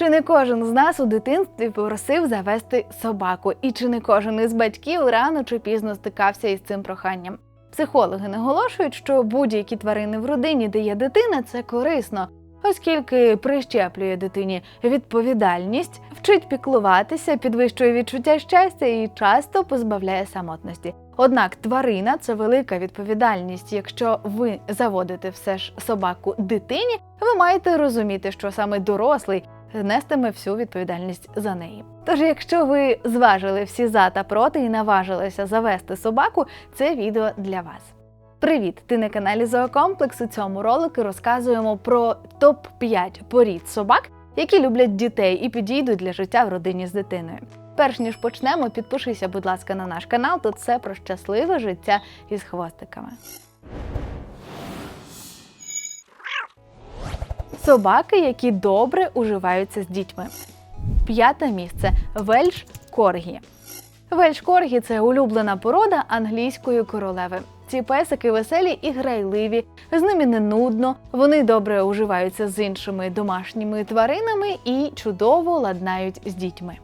Чи не кожен з нас у дитинстві просив завести собаку, і чи не кожен із батьків рано чи пізно стикався із цим проханням? Психологи наголошують, що будь-які тварини в родині, де є дитина, це корисно, оскільки прищеплює дитині відповідальність, вчить піклуватися, підвищує відчуття щастя і часто позбавляє самотності. Однак тварина це велика відповідальність. Якщо ви заводите все ж собаку дитині, ви маєте розуміти, що саме дорослий нестиме всю відповідальність за неї. Тож, якщо ви зважили всі за та проти і наважилися завести собаку, це відео для вас. Привіт! Ти на каналі Зоокомплекс. У цьому ролику розказуємо про топ 5 порід собак, які люблять дітей і підійдуть для життя в родині з дитиною. Перш ніж почнемо, підпишися, будь ласка, на наш канал. Тут все про щасливе життя із хвостиками. Собаки, які добре уживаються з дітьми. П'яте місце Вельш Коргі. Вельш Коргі це улюблена порода англійської королеви. Ці песики веселі і грайливі, з ними не нудно, вони добре уживаються з іншими домашніми тваринами і чудово ладнають з дітьми.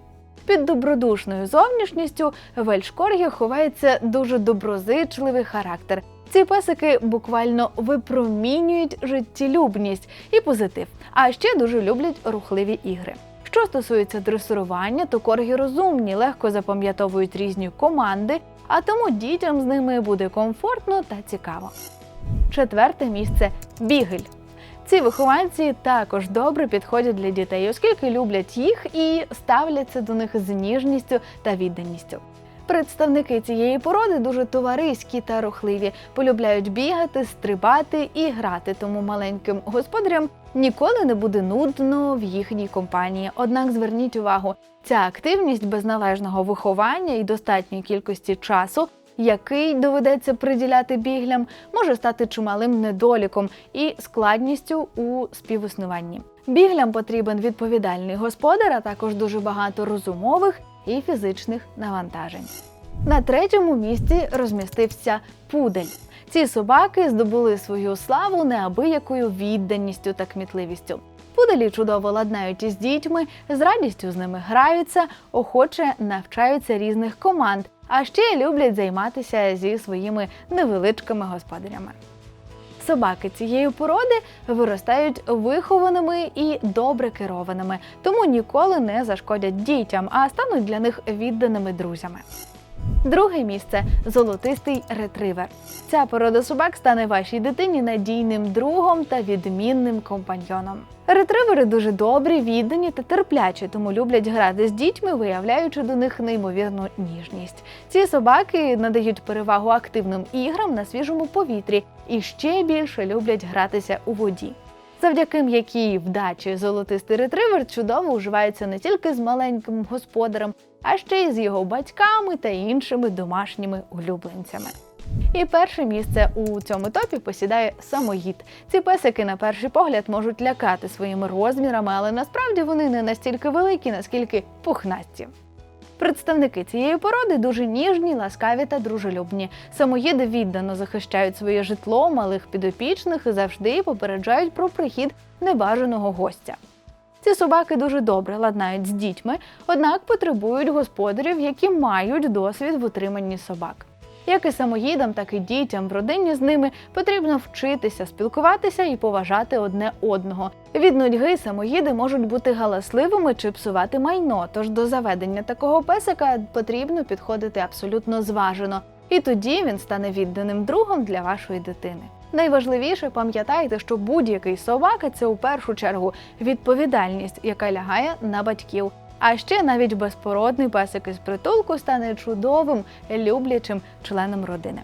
Під добродушною зовнішністю Вельш Коргі ховається дуже доброзичливий характер. Ці песики буквально випромінюють життєлюбність і позитив, а ще дуже люблять рухливі ігри. Що стосується дресирування, то коргі розумні, легко запам'ятовують різні команди, а тому дітям з ними буде комфортно та цікаво. Четверте місце бігель. Ці вихованці також добре підходять для дітей, оскільки люблять їх і ставляться до них з ніжністю та відданістю. Представники цієї породи дуже товариські та рухливі, полюбляють бігати, стрибати і грати, тому маленьким господарям ніколи не буде нудно в їхній компанії. Однак зверніть увагу, ця активність без належного виховання і достатньої кількості часу, який доведеться приділяти біглям, може стати чималим недоліком і складністю у співіснуванні. Біглям потрібен відповідальний господар, а також дуже багато розумових і фізичних навантажень. На третьому місці розмістився пудель. Ці собаки здобули свою славу неабиякою відданістю та кмітливістю. Пуделі чудово ладнають із дітьми, з радістю з ними граються, охоче навчаються різних команд, а ще люблять займатися зі своїми невеличкими господарями. Собаки цієї породи виростають вихованими і добре керованими, тому ніколи не зашкодять дітям, а стануть для них відданими друзями. Друге місце золотистий ретривер. Ця порода собак стане вашій дитині надійним другом та відмінним компаньйоном. Ретривери дуже добрі, віддані та терплячі, тому люблять грати з дітьми, виявляючи до них неймовірну ніжність. Ці собаки надають перевагу активним іграм на свіжому повітрі і ще більше люблять гратися у воді. Завдяки м'якій вдачі золотистий ретривер чудово уживається не тільки з маленьким господарем, а ще й з його батьками та іншими домашніми улюбленцями. І перше місце у цьому топі посідає самоїд. Ці песики, на перший погляд, можуть лякати своїми розмірами, але насправді вони не настільки великі, наскільки пухнасті. Представники цієї породи дуже ніжні, ласкаві та дружелюбні. Самоїди віддано захищають своє житло малих підопічних і завжди попереджають про прихід небажаного гостя. Ці собаки дуже добре ладнають з дітьми, однак потребують господарів, які мають досвід в утриманні собак. Як і самоїдам, так і дітям в родині з ними потрібно вчитися спілкуватися і поважати одне одного. Від нудьги самоїди можуть бути галасливими чи псувати майно. Тож до заведення такого песика потрібно підходити абсолютно зважено, і тоді він стане відданим другом для вашої дитини. Найважливіше пам'ятайте, що будь-який собака це у першу чергу відповідальність, яка лягає на батьків. А ще навіть безпородний песик із притулку стане чудовим, люблячим членом родини.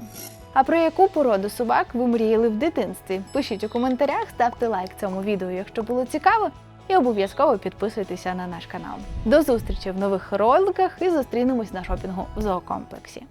А про яку породу собак ви мріяли в дитинстві? Пишіть у коментарях, ставте лайк цьому відео, якщо було цікаво, і обов'язково підписуйтеся на наш канал. До зустрічі в нових роликах і зустрінемось на шопінгу в зоокомплексі.